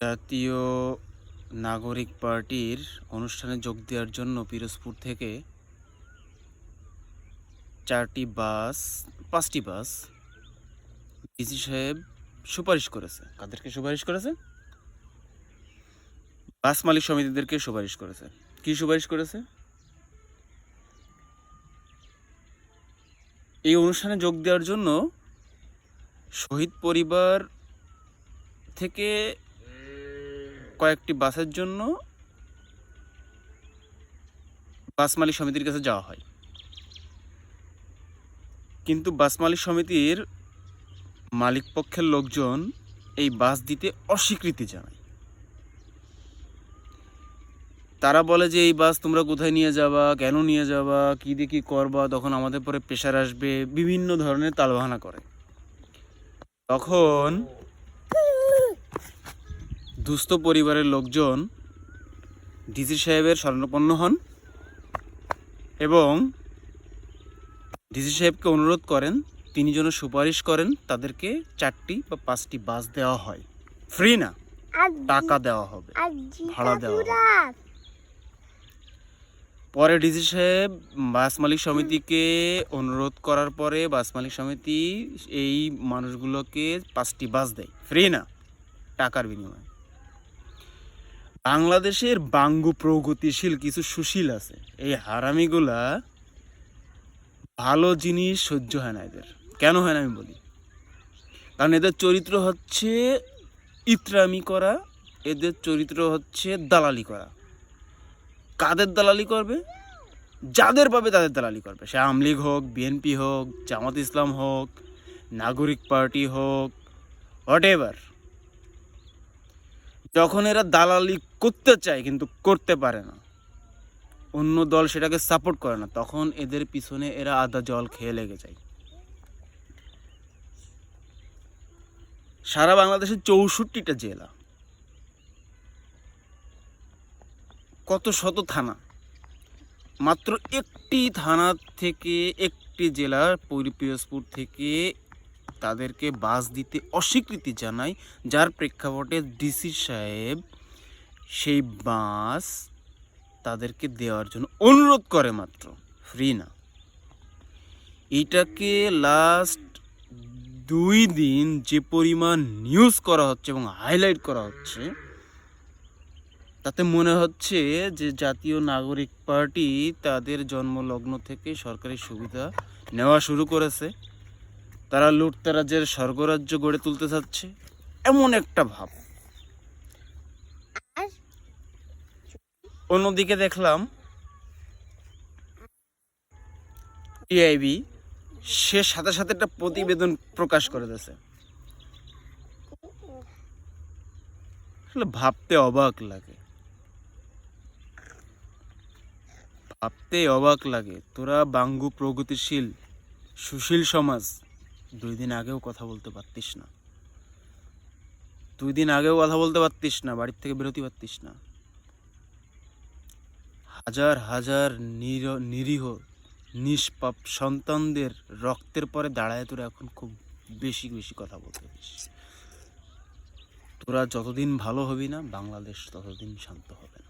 জাতীয় নাগরিক পার্টির অনুষ্ঠানে যোগ দেওয়ার জন্য পিরোজপুর থেকে চারটি বাস, পাঁচটি বাস ডিসি সাহেব সুপারিশ করেছে। কাদেরকে সুপারিশ করেছে? বাস মালিক সমিতিদেরকে সুপারিশ করেছে। কি সুপারিশ করেছে? এই অনুষ্ঠানে যোগ দেওয়ার জন্য শহীদ পরিবার থেকে কয়েকটি বাসের জন্য বাস মালিক সমিতির কাছে যাওয়া হয়। কিন্তু বাস মালিক সমিতির মালিক পক্ষের লোকজন এই বাস দিতে অস্বীকৃতি জানায়। তারা বলে যে, এই বাস তোমরা কোথায় নিয়ে যাবা? কেন নিয়ে যাবা? কী দিয়ে কী করবা? তখন আমাদের পরে প্রেশার আসবে। বিভিন্ন ধরনের তালবাহানা করে। তখন দুস্থ পরিবারের লোকজন ডিসি সাহেবের স্বর্ণপন্ন হন এবং ডিসি সাহেবকে অনুরোধ করেন তিনি যেন সুপারিশ করেন তাদেরকে চারটি বা পাঁচটি বাস দেওয়া হয়। ফ্রি না টাকা দেওয়া হবে ভাড়া দেওয়া হবে। পরে ডিসি সাহেব বাস মালিক সমিতিকে অনুরোধ করার পরে বাস মালিক সমিতি এই মানুষগুলোকে পাঁচটি বাস দেয়। ফ্রি না টাকার বিনিময়ে। বাংলাদেশের বাঙ্গু প্রগতিশীল কিছু সুশীল আছে। এই হারামিগুলা ভালো জিনিস সহ্য হয় না এদের। কেন হয় না আমি বলি? কারণ এদের চরিত্র হচ্ছে ইত্রামি করা, এদের চরিত্র হচ্ছে দালালি করা। কাদের দালালি করবে? যাদের পাবে তাদের দালালি করবে। সে আওয়ামী লীগ হোক, বিএনপি হোক, জামাত ইসলাম হোক, নাগরিক পার্টি হোক, হোয়াট এভার। যখন এরা দালালি করতে চায় কিন্তু করতে পারে না, অন্য দল সেটাকে সাপোর্ট করে না, তখন এদের পিছনে এরা আদা জল খেয়ে লেগে যায়। সারা বাংলাদেশের চৌষট্টিটা জেলা। কত শত থানা। মাত্র একটি থানা থেকে একটি জেলার পরি- পিরোজপুর থেকে তাদেরকে বাস দিতে অস্বীকৃতি জানায়, যার প্রেক্ষাপটে ডিসি সাহেব সেই বাস তাদেরকে দেওয়ার জন্য অনুরোধ করে মাত্র। ফ্রি না। এটাকে লাস্ট দুই দিন যে পরিমাণ নিউজ করা হচ্ছে এবং হাইলাইট করা হচ্ছে, তাতে মনে হচ্ছে যে জাতীয় নাগরিক পার্টি তাদের জন্মলগ্ন থেকে সরকারি সুবিধা নেওয়া শুরু করেছে। তারা লুটতারাজের স্বর্গরাজ্য গড়ে তুলতে চাচ্ছে এমন একটা ভাব। অন্যদিকে দেখলাম টিআইবি সে সাথে সাথে একটা প্রতিবেদন প্রকাশ করে দিয়েছে। আসলে ভাবতে অবাক লাগে। ভাবতে অবাক লাগে তোরা বাঙ্গু প্রগতিশীল সুশীল সমাজ দুই দিন আগেও কথা বলতে পারতিস না। দুই দিন আগেও কথা বলতে পারতিস না, বাড়ির থেকে বেরোতে পারতিস না। হাজার হাজার নির- নিরীহ, নিষ্পাপ সন্তানদের রক্তের পরে দাঁড়ায় তোরা এখন খুব বেশি বেশি কথা বলতে পারিস তোরা যতদিন ভালো হবি না, বাংলাদেশ ততদিন শান্ত হবে না।